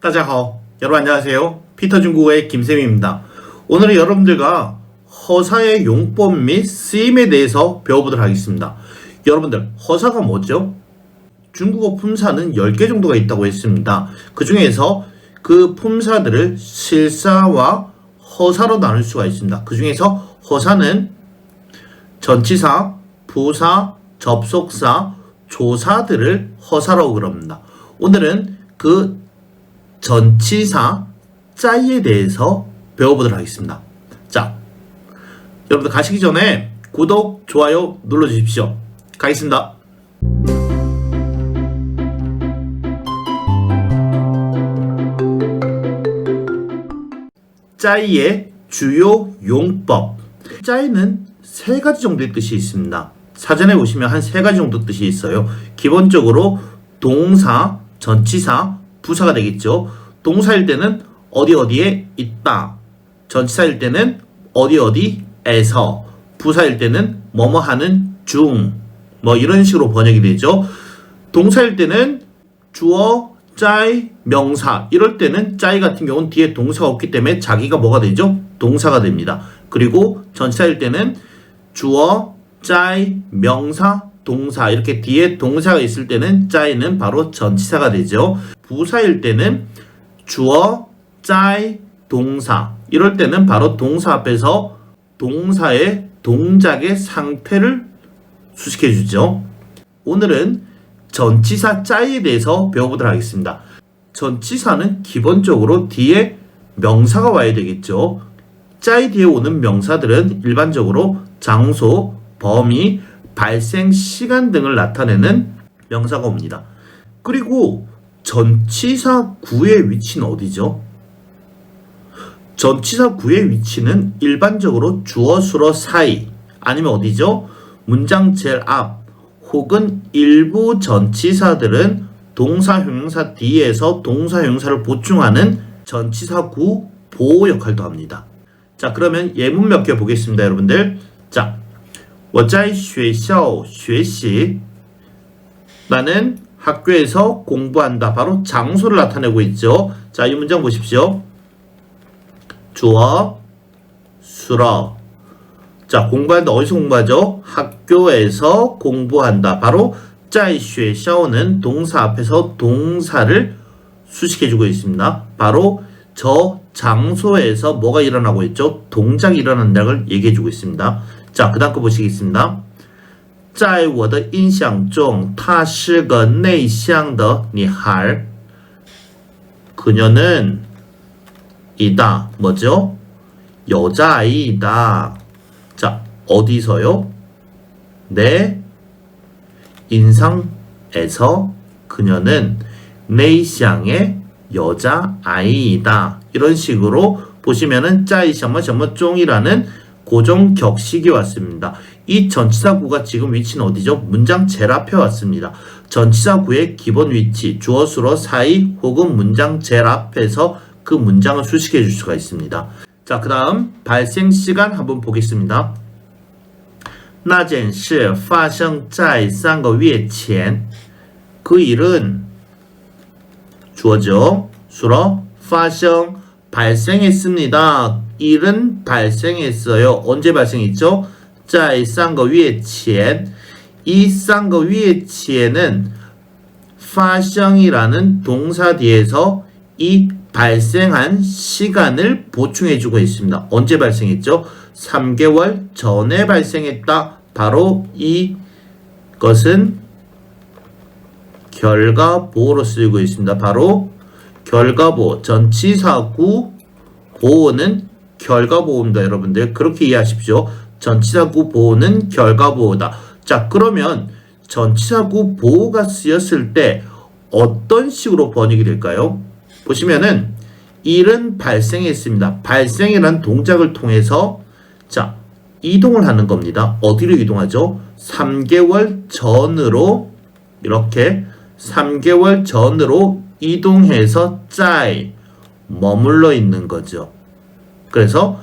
따자하오. 여러분 안녕하세요. 피터 중국어의 김쌤입니다. 오늘은 여러분들과 허사의 용법 및 쓰임에 대해서 배워보도록 하겠습니다. 여러분들 허사가 뭐죠? 중국어 품사는 10개 정도가 있다고 했습니다. 그 중에서 그 품사들을 실사와 허사로 나눌 수가 있습니다. 그 중에서 허사는 전치사, 부사, 접속사, 조사들을 허사라고 그럽니다. 오늘은 그 전치사 짜이에 대해서 배워보도록 하겠습니다. 자, 여러분들 가시기 전에 구독, 좋아요 눌러주십시오. 가겠습니다. 짜이의 주요 용법. 짜이는 세 가지 정도의 뜻이 있습니다. 사전에 보시면 한 세 가지 정도 뜻이 있어요. 기본적으로 동사, 전치사, 부사가 되겠죠. 동사일 때는 어디 어디에 있다. 전치사일 때는 어디 어디에서. 부사일 때는 뭐뭐 하는 중. 뭐 이런 식으로 번역이 되죠. 동사일 때는 주어, 짜이, 명사. 이럴 때는 짜이 같은 경우는 뒤에 동사가 없기 때문에 자기가 뭐가 되죠? 동사가 됩니다. 그리고 전치사일 때는 주어, 짜이, 명사, 동사 이렇게 뒤에 동사가 있을 때는 짜이는 바로 전치사가 되죠. 부사일 때는 주어, 짜이, 동사 이럴 때는 바로 동사 앞에서 동사의 동작의 상태를 수식해 주죠. 오늘은 전치사 짜이에 대해서 배워보도록 하겠습니다. 전치사는 기본적으로 뒤에 명사가 와야 되겠죠. 짜이 뒤에 오는 명사들은 일반적으로 장소, 범위, 발생 시간 등을 나타내는 명사가 옵니다. 그리고 전치사 구의 위치는 어디죠? 전치사 구의 위치는 일반적으로 주어 수어 사이 아니면 어디죠? 문장 제일 앞 혹은 일부 전치사들은 동사 형용사 뒤에서 동사 형용사를 보충하는 전치사 구 보호 역할도 합니다. 자, 그러면 예문 몇 개 보겠습니다, 여러분들. 자, 我在学校学习 나는 학교에서 공부한다. 바로 장소를 나타내고 있죠. 자, 이 문장 보십시오. 주어, 수러. 자, 공부한다. 어디서 공부하죠? 학교에서 공부한다. 바로 짜이슈의 샤오는 동사 앞에서 동사를 수식해주고 있습니다. 바로 저 장소에서 뭐가 일어나고 있죠? 동작이 일어난다는 걸 얘기해주고 있습니다. 자, 그 다음 거 보시겠습니다. 在我的印象中她是个内向的女孩 그녀는 이다. 뭐죠? 여자아이다. 자, 어디서요? 내 인상에서 그녀는 내향의 여자아이이다. 이런 식으로 보시면은 짜이什么什么종이라는 고정 격식이 왔습니다. 이 전치사구가 지금 위치는 어디죠? 문장 제일 앞에 왔습니다. 전치사구의 기본 위치, 주어 수로 사이 혹은 문장 제일 앞에서 그 문장을 수식해 줄 수가 있습니다. 자, 그 다음 발생 시간 한번 보겠습니다. 那件事发生在三个月前. 그 일은 주어죠. 수로 发生 발생했습니다. 일은 발생했어요. 언제 발생했죠? 在三个月前. 이 三个月前은 发生이라는 동사 뒤에서 이 발생한 시간을 보충해주고 있습니다. 언제 발생했죠? 3개월 전에 발생했다. 바로 이것은 결과보호로 쓰이고 있습니다. 바로 결과보호, 전치사구 보호는 결과보호입니다. 여러분들 그렇게 이해하십시오. 전치사구 보호는 결과 보호다. 자 그러면 전치사구 보호가 쓰였을 때 어떤 식으로 번역이 될까요? 보시면은 일은 발생했습니다. 발생이라는 동작을 통해서 자 이동을 하는 겁니다. 어디로 이동하죠? 3개월 전으로 이렇게 3개월 전으로 이동해서 짜이 머물러 있는 거죠. 그래서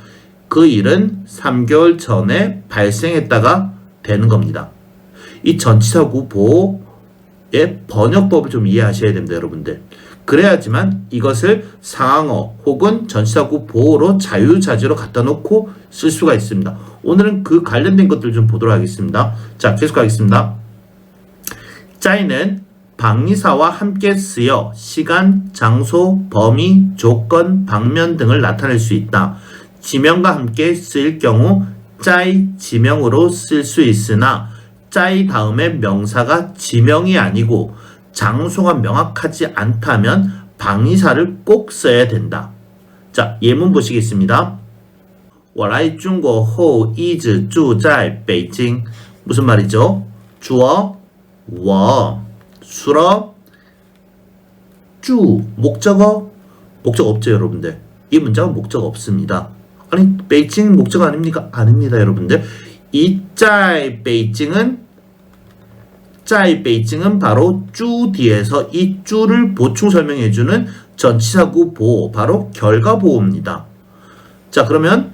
그 일은 3개월 전에 발생했다가 되는 겁니다. 이 전치사구 보호의 번역법을 좀 이해하셔야 됩니다, 여러분들. 그래야지만 이것을 상황어 혹은 전치사구 보호로 자유자재로 갖다 놓고 쓸 수가 있습니다. 오늘은 그 관련된 것들 좀 보도록 하겠습니다. 자, 계속 가겠습니다. 짜이는 방리사와 함께 쓰여 시간, 장소, 범위, 조건, 방면 등을 나타낼 수 있다. 지명과 함께 쓰일 경우 짜이 지명으로 쓸 수 있으나 짜이 다음에 명사가 지명이 아니고 장소가 명확하지 않다면 방위사를 꼭 써야 된다. 자, 예문 보시겠습니다. 我来中国后一直住在北京. 무슨 말이죠? 주어, 我, 수러, 주, 목적어, 목적 없죠, 여러분들. 이 문장은 목적 없습니다. 아니 베이징 목적 아닙니까? 아닙니다 여러분들. 이 짜이 베이징은 짜이 베이징은 바로 쭈 뒤에서 이 쭈를 보충 설명해주는 전치사구 보호 바로 결과 보호입니다. 자 그러면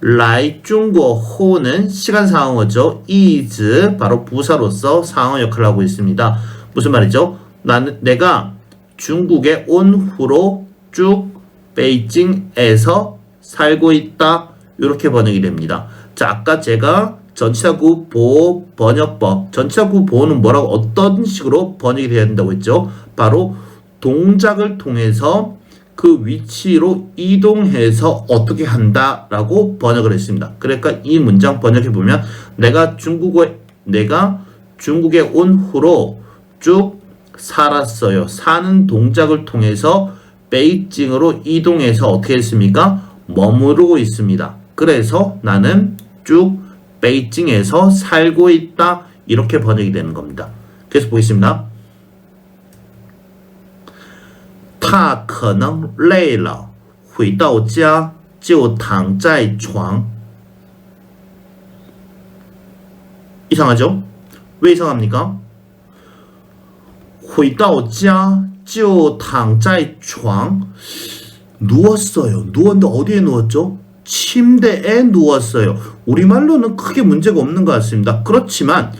라이 중고 호는 시간 상황어죠. is 바로 부사로서 상황 역할을 하고 있습니다. 무슨 말이죠? 나는 내가 중국에 온 후로 쭉 베이징에서 살고 있다. 이렇게 번역이 됩니다. 자, 아까 제가 전치사구 보호 번역법, 전치사구 보호는 뭐라고 어떤 식으로 번역이 돼야 된다고 했죠? 바로 동작을 통해서 그 위치로 이동해서 어떻게 한다라고 번역을 했습니다. 그러니까 이 문장 번역해 보면 내가 중국에 내가 중국에 온 후로 쭉 살았어요. 사는 동작을 통해서 베이징으로 이동해서 어떻게 했습니까? 머무르고 있습니다. 그래서 나는 쭉 베이징에서 살고 있다. 이렇게 번역이 되는 겁니다. 계속 보겠습니다. 他可能累了，回到家就躺在床。 이상하죠? 왜 이상합니까? 回到家就躺在床 누웠어요. 누웠는데 어디에 누웠죠? 침대에 누웠어요. 우리말로는 크게 문제가 없는 것 같습니다. 그렇지만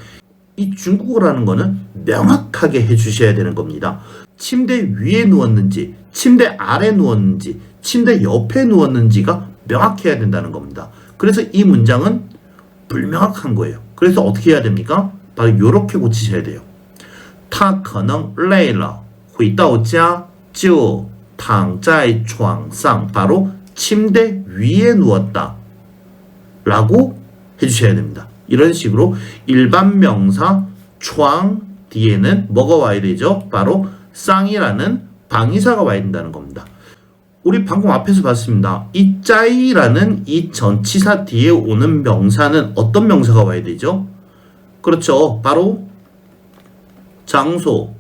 이 중국어라는 거는 명확하게 해주셔야 되는 겁니다. 침대 위에 누웠는지, 침대 아래 누웠는지, 침대 옆에 누웠는지가 명확해야 된다는 겁니다. 그래서 이 문장은 불명확한 거예요. 그래서 어떻게 해야 됩니까? 바로 이렇게 고치셔야 돼요. 他可能累了，回到家就 躺在床上 바로 침대 위에 누웠다. 라고 해주셔야 됩니다. 이런 식으로 일반 명사 床 뒤에는 뭐가 와야 되죠? 바로 쌍이라는 방위사가 와야 된다는 겁니다. 우리 방금 앞에서 봤습니다. 이 짜이라는 이 전치사 뒤에 오는 명사는 어떤 명사가 와야 되죠? 그렇죠. 바로 장소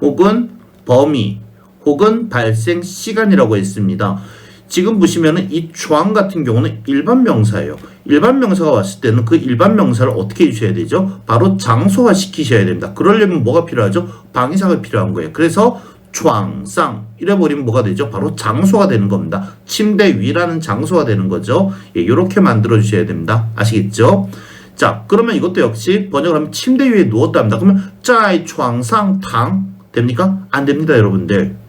혹은 범위 혹은 발생 시간이라고 했습니다. 지금 보시면은 이 주황 같은 경우는 일반 명사예요. 일반 명사가 왔을 때는 그 일반 명사를 어떻게 해주셔야 되죠? 바로 장소화 시키셔야 됩니다. 그러려면 뭐가 필요하죠? 방위사가 필요한 거예요. 그래서 주황상 이래버리면 뭐가 되죠? 바로 장소가 되는 겁니다. 침대 위라는 장소가 되는 거죠. 예, 이렇게 만들어 주셔야 됩니다. 아시겠죠? 자, 그러면 이것도 역시 번역을 하면 침대 위에 누웠답니다. 그러면 짜이 주황상 당 됩니까? 안 됩니다, 여러분들.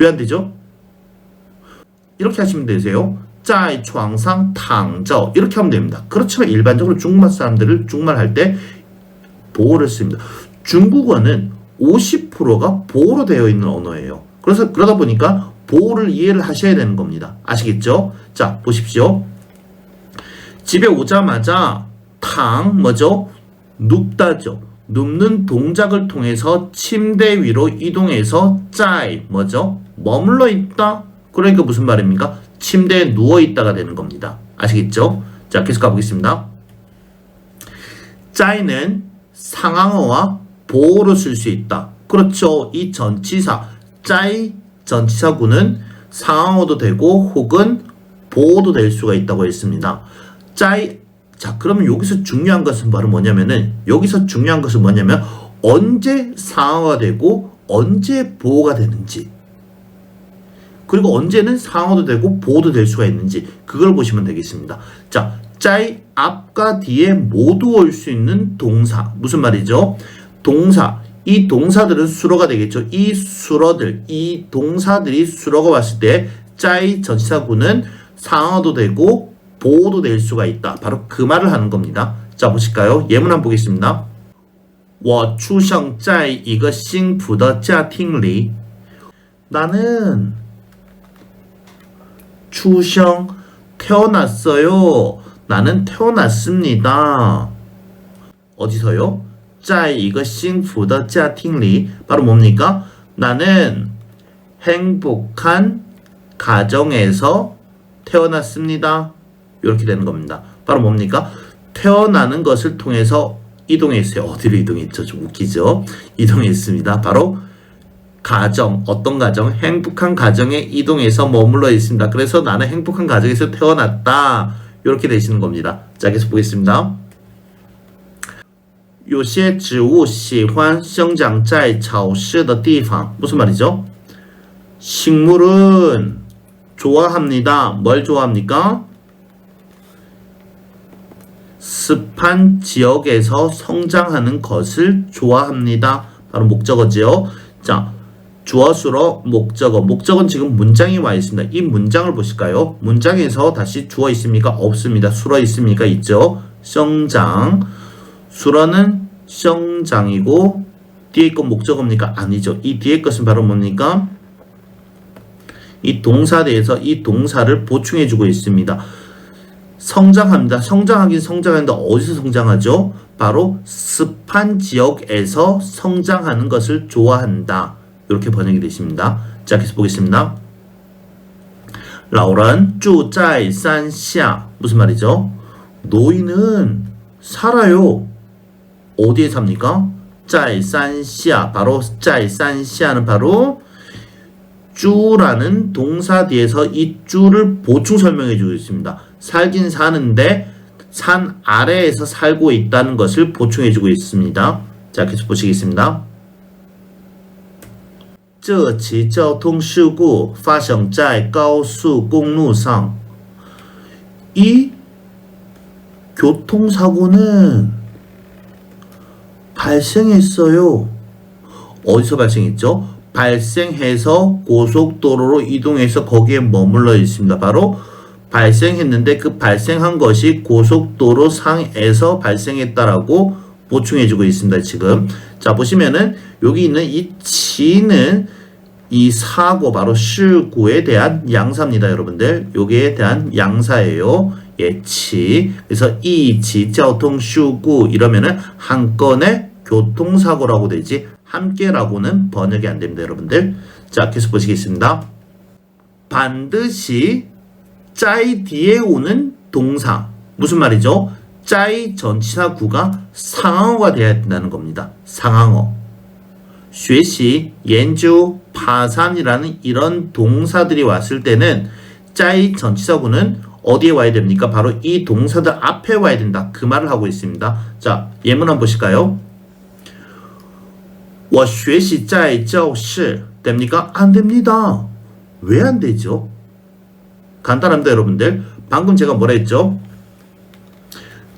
왜 안 되죠? 이렇게 하시면 되세요. 짜이床상 탕저 이렇게 하면 됩니다. 그렇지만 일반적으로 중국말 사람들을 중국말 할 때 보호를 씁니다. 중국어는 50%가 보호로 되어 있는 언어예요. 그래서 그러다 보니까 보호를 이해를 하셔야 되는 겁니다. 아시겠죠? 자, 보십시오. 집에 오자마자 탕 뭐죠? 눕다죠. 눕는 동작을 통해서 침대 위로 이동해서 짜이 뭐죠? 머물러 있다. 그러니까 무슨 말입니까? 침대에 누워 있다가 되는 겁니다. 아시겠죠? 자, 계속 가보겠습니다. 짜이는 상황어와 보호로 쓸 수 있다. 그렇죠. 이 전치사 짜이 전치사구는 상황어도 되고 혹은 보호도 될 수가 있다고 했습니다. 짜이 자 그러면 여기서 중요한 것은 바로 뭐냐면은 여기서 중요한 것은 뭐냐면 언제 상황화 되고 언제 보호가 되는지 그리고 언제는 상황도 되고 보호도 될 수가 있는지 그걸 보시면 되겠습니다. 자, 짜이 앞과 뒤에 모두 올 수 있는 동사 무슨 말이죠? 동사 이 동사들은 수로가 되겠죠. 이 수로들, 이 동사들이 수로가 왔을 때 짜이 전치사구는 상어도 되고 보호도 될 수가 있다. 바로 그 말을 하는 겁니다. 자 보실까요? 예문 한번 보겠습니다. 我出生在一个幸福的家庭里. 나는 출생 태어났어요. 나는 태어났습니다. 어디서요? 在一个幸福的家庭里. 바로 뭡니까? 나는 행복한 가정에서 태어났습니다. 이렇게 되는 겁니다. 바로 뭡니까? 태어나는 것을 통해서 이동했어요. 어디로 이동했죠? 좀 웃기죠? 이동했습니다. 바로 가정, 어떤 가정? 행복한 가정에 이동해서 머물러 있습니다. 그래서 나는 행복한 가정에서 태어났다. 이렇게 되시는 겁니다. 자, 계속 보겠습니다. 有些植物喜欢生长在潮湿的地方. 무슨 말이죠? 식물은 좋아합니다. 뭘 좋아합니까? 습한 지역에서 성장하는 것을 좋아합니다. 바로 목적어지요. 자, 주어수로 목적어. 목적은 지금 문장이 와 있습니다. 이 문장을 보실까요? 문장에서 다시 주어 있습니까? 없습니다. 수로 있습니까? 있죠. 성장. 수로는 성장이고 뒤에 건 목적어입니까? 아니죠. 이 뒤에 것은 바로 뭡니까? 이 동사대에서 이 동사를 보충해 주고 있습니다. 성장합니다. 성장하긴 성장하는데 어디서 성장하죠? 바로 습한 지역에서 성장하는 것을 좋아한다. 이렇게 번역이 되십니다. 자, 계속 보겠습니다. 라오란 쭈짜이 산샤 무슨 말이죠? 노인은 살아요. 어디에 삽니까? 짜이 산샤 바로 짜이 산샤는 바로 쭈라는 동사 뒤에서 이 쭈를 보충 설명해 주고 있습니다. 살긴 사는데 산 아래에서 살고 있다는 것을 보충해 주고 있습니다. 자, 계속 보시겠습니다. 这起交通事故发生在高速公路上. 이 교통사고는 발생했어요. 어디서 발생했죠? 발생해서 고속도로로 이동해서 거기에 머물러 있습니다. 바로 발생했는데 그 발생한 것이 고속도로 상에서 발생했다라고 보충해주고 있습니다. 지금 자 보시면은 여기 있는 이 지는 이 사고 바로 실구에 대한 양사입니다, 여러분들. 여기에 대한 양사예요. 예치. 그래서 e, 이지 교통 실구 이러면은 한 건의 교통사고라고 되지 함께라고는 번역이 안 됩니다, 여러분들. 자 계속 보시겠습니다. 반드시 짜이 뒤에 오는 동사. 무슨 말이죠? 짜이 전치사구가 상황어가 되어야 된다는 겁니다. 상황어. 学习, 연주, 파산이라는 이런 동사들이 왔을 때는 짜이 전치사구는 어디에 와야 됩니까? 바로 이 동사들 앞에 와야 된다. 그 말을 하고 있습니다. 자, 예문 한번 보실까요? 我学习在教室 됩니까? 안 됩니다. 왜 안 되죠? 간단합니다, 여러분들. 방금 제가 뭐라 했죠?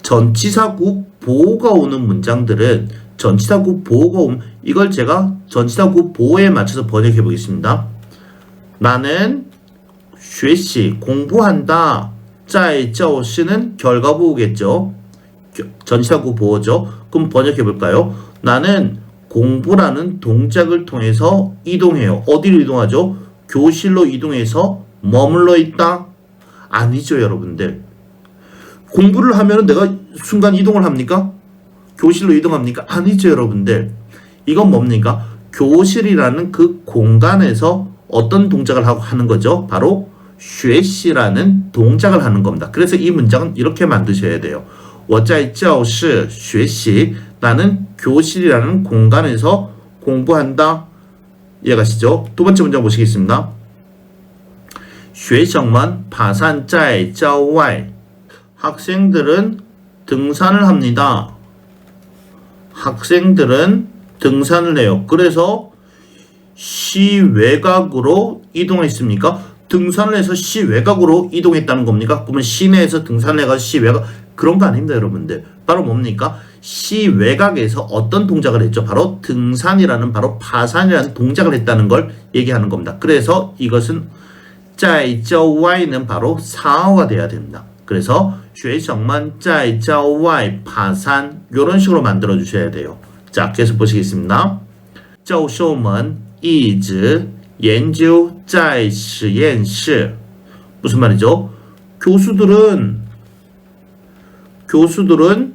전치사구 보호가 오는 문장들은 전치사구 보호가 오면 이걸 제가 전치사구 보호에 맞춰서 번역해 보겠습니다. 나는 学习 공부한다. 在教室는 결과 보호겠죠. 전치사구 보호죠. 그럼 번역해 볼까요? 나는 공부라는 동작을 통해서 이동해요. 어디로 이동하죠? 교실로 이동해서 머물러 있다? 아니죠, 여러분들. 공부를 하면 내가 순간 이동을 합니까? 교실로 이동합니까? 아니죠, 여러분들. 이건 뭡니까? 교실이라는 그 공간에서 어떤 동작을 하고 하는 거죠? 바로 学习라는 동작을 하는 겁니다. 그래서 이 문장은 이렇게 만드셔야 돼요. 我在教室学习 나는 교실이라는 공간에서 공부한다. 이해가시죠? 두 번째 문장 보시겠습니다. 学生们爬山在郊外 학생들은 등산을 합니다. 학생들은 등산을 해요. 그래서 시 외곽으로 이동했습니까? 등산을 해서 시 외곽으로 이동했다는 겁니까? 그러면 시내에서 등산을 해서 시 외곽 그런 거 아닙니다, 여러분들. 바로 뭡니까? 시 외곽에서 어떤 동작을 했죠? 바로 등산이라는 바로 파산이라는 동작을 했다는 걸 얘기하는 겁니다. 그래서 이것은 짜이 짜오 와이는 바로 사어가 돼야 됩니다. 그래서 쉐이정만 짜이 짜오 와이 파산 이런 식으로 만들어 주셔야 돼요. 자 계속 보시겠습니다. 짜오 쇼먼 이즈 연주 짜이 시엔室 무슨 말이죠? 교수들은 교수들은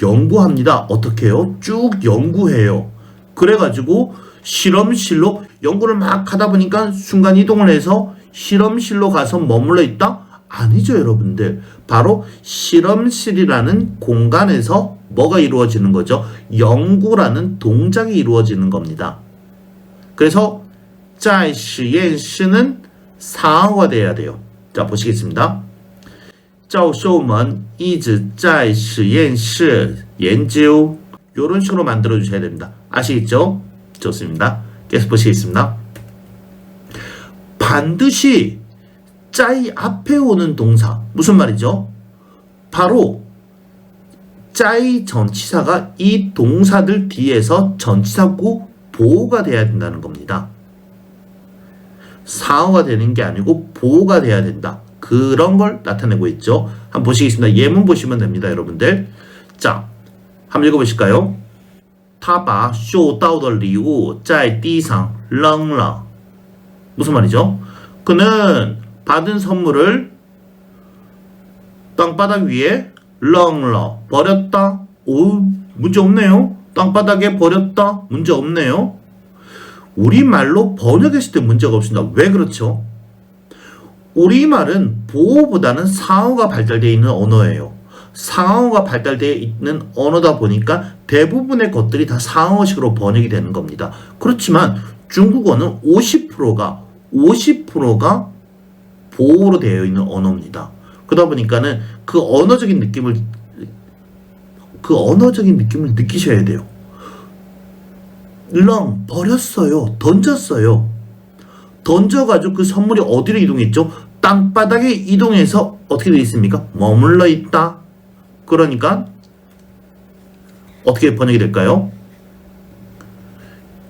연구합니다. 어떻게요? 쭉 연구해요. 그래가지고 실험실로 연구를 막 하다 보니까 순간 이동을 해서 실험실로 가서 머물러 있다? 아니죠, 여러분들. 바로 실험실이라는 공간에서 뭐가 이루어지는 거죠? 연구라는 동작이 이루어지는 겁니다. 그래서 在实验室는 사어가 돼야 돼요. 자, 보시겠습니다. 教授们一直在实验室研究 이런 식으로 만들어 주셔야 됩니다. 아시겠죠? 좋습니다. 계속 보시겠습니다. 반드시 짜이 앞에 오는 동사 무슨 말이죠? 바로 짜이 전치사가 이 동사들 뒤에서 전치사구 보호가 돼야 된다는 겁니다. 사어가 되는 게 아니고 보호가 돼야 된다. 그런 걸 나타내고 있죠. 한번 보시겠습니다. 예문 보시면 됩니다, 여러분들. 자, 한번 읽어보실까요? 他把收到的礼物在地上扔了. 무슨 말이죠? 그는 받은 선물을 땅바닥 위에 扔了 버렸다. 오, 문제 없네요. 땅바닥에 버렸다. 문제 없네요. 우리말로 번역했을 때 문제가 없습니다. 왜 그렇죠? 우리말은 보호보다는 상어가 발달되어 있는 언어예요. 상어가 발달되어 있는 언어다 보니까 대부분의 것들이 다 상어식으로 번역이 되는 겁니다. 그렇지만 중국어는 50%가 50%가 보호로 되어 있는 언어입니다. 그러다 보니까는 그 언어적인 느낌을 그 언어적인 느낌을 느끼셔야 돼요. 렁 버렸어요. 던졌어요. 던져가지고 그 선물이 어디로 이동했죠? 땅바닥에 이동해서 어떻게 되어 있습니까? 머물러 있다. 그러니까 어떻게 번역이 될까요?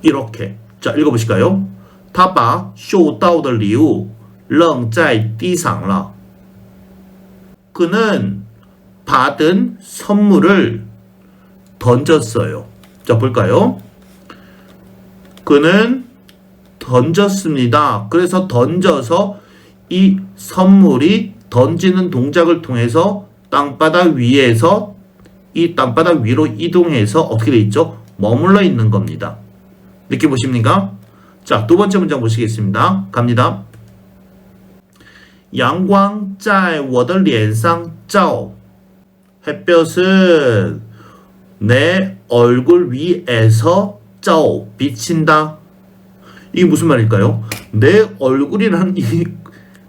이렇게 자 읽어보실까요? 他把收到的礼物扔在地上了. 그는 받은 선물을 던졌어요. 자 볼까요? 그는 던졌습니다. 그래서 던져서 이 선물이 던지는 동작을 통해서 땅바닥 위에서 이 땅바닥 위로 이동해서 어떻게 돼 있죠? 머물러 있는 겁니다. 느껴 보십니까? 자, 두 번째 문장 보시겠습니다. 갑니다. 阳光在我的脸上照 햇볕은 내 얼굴 위에서 照 비친다. 이게 무슨 말일까요? 내 얼굴이란 이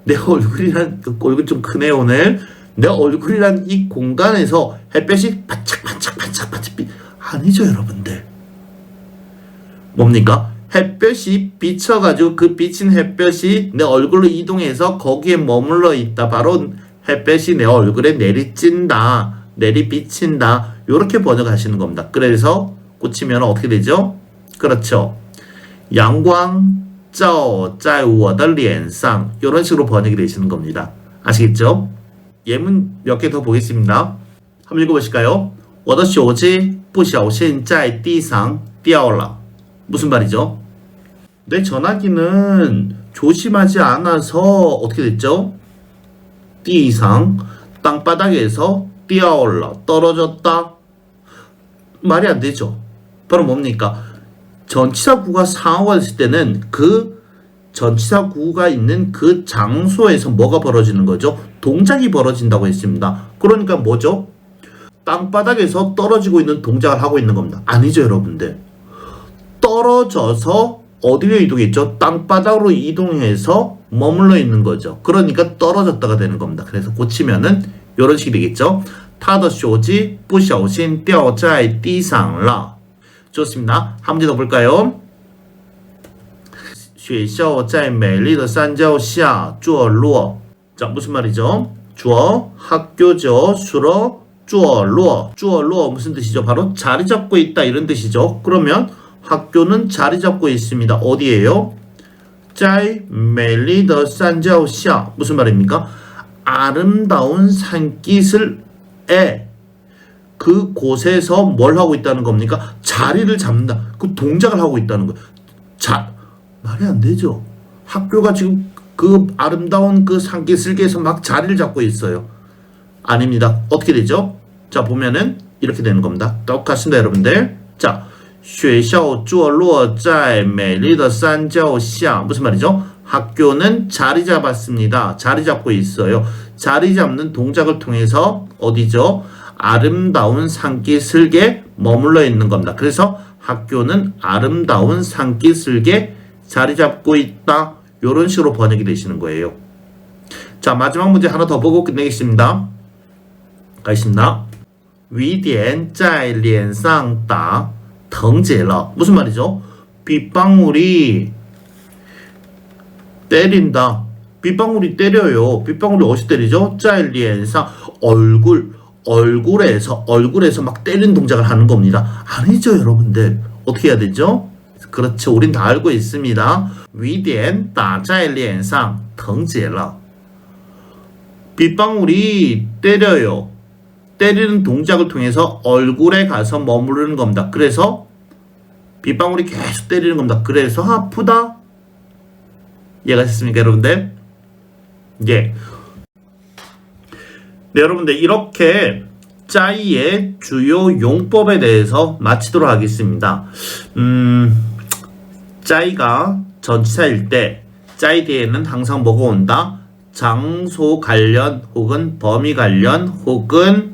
내 얼굴이란 그 얼굴 좀 크네 오늘 내 얼굴이란 이 공간에서 햇볕이 반짝반짝반짝반짝 빛 아니죠 여러분들 뭡니까? 햇볕이 비쳐가지고 그 비친 햇볕이 내 얼굴로 이동해서 거기에 머물러 있다 바로 햇볕이 내 얼굴에 내리찐다 내리비친다 이렇게 번역하시는 겁니다 그래서 꽂히면 어떻게 되죠? 그렇죠 阳光 照在我的脸上 이런 식으로 번역이 되시는 겁니다. 아시겠죠? 예문 몇 개 더 보겠습니다. 한번 읽어보실까요? 我的手机不小心在地上掉了 무슨 말이죠? 내 전화기는 조심하지 않아서 어떻게 됐죠? 띠 이상 땅바닥에서 뛰어올라 떨어졌다. 말이 안 되죠. 바로 뭡니까? 전치사구가 상호가 됐을 때는 그 전치사구가 있는 그 장소에서 뭐가 벌어지는 거죠? 동작이 벌어진다고 했습니다. 그러니까 뭐죠? 땅바닥에서 떨어지고 있는 동작을 하고 있는 겁니다. 아니죠, 여러분들. 떨어져서 어디로 이동했죠? 땅바닥으로 이동해서 머물러 있는 거죠. 그러니까 떨어졌다가 되는 겁니다. 그래서 고치면은 이런 식이 되겠죠. 他的手机不小心掉在地上了。 좋습니다. 한 문제 더 볼까요? 学校在美丽的山脚下坐落. 자, 무슨 말이죠? 주어 학교죠. 수로 쪼러, 쪼러 무슨 뜻이죠? 바로 자리 잡고 있다 이런 뜻이죠. 그러면 학교는 자리 잡고 있습니다. 어디에요? 짜이 멜리더 산자오샤 무슨 말입니까? 아름다운 산깃을에 그 곳에서 뭘 하고 있다는 겁니까? 자리를 잡는다. 그 동작을 하고 있다는 거. 자 말이 안 되죠. 학교가 지금 그 아름다운 그 산깃슬개에서 막 자리를 잡고 있어요. 아닙니다. 어떻게 되죠? 자 보면은 이렇게 되는 겁니다. 똑같습니다, 여러분들. 자. 学校坐落在美丽的山脚下 무슨 말이죠? 학교는 자리 잡았습니다. 자리 잡고 있어요. 자리 잡는 동작을 통해서 어디죠? 아름다운 산기슭에 머물러 있는 겁니다. 그래서 학교는 아름다운 산기슭에 자리 잡고 있다. 이런 식으로 번역이 되시는 거예요. 자, 마지막 문제 하나 더 보고 끝내겠습니다. 가겠습니다. 雨点在脸上打 덩제라 무슨 말이죠? 빗방울이 때린다. 빗방울이 때려요. 빗방울이 어디 때리죠? 짜일리엔상 얼굴 얼굴에서 얼굴에서 막 때리는 동작을 하는 겁니다. 아니죠, 여러분들. 어떻게 해야 되죠? 그렇죠. 우린 다 알고 있습니다. 위대한 다짜일리엔상 덩제라 빗방울이 때려요. 때리는 동작을 통해서 얼굴에 가서 머무르는 겁니다. 그래서 빗방울이 계속 때리는 겁니다. 그래서 아프다. 이해가 됐습니까, 여러분들? 예. 네, 여러분들 이렇게 짜이의 주요 용법에 대해서 마치도록 하겠습니다. 음, 짜이가 전치사일 때 짜이 뒤에는 항상 뭐가 온다? 장소 관련 혹은 범위 관련 혹은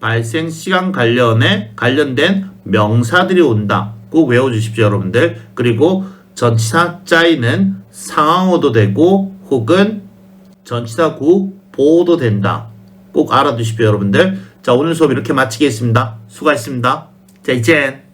발생 시간 관련에 관련된 명사들이 온다. 꼭 외워주십시오, 여러분들. 그리고 전치사 짜이는 상황어도 되고 혹은 전치사 구 보호도 된다. 꼭 알아두십시오, 여러분들. 자, 오늘 수업 이렇게 마치겠습니다. 수고하셨습니다. 자, 이젠.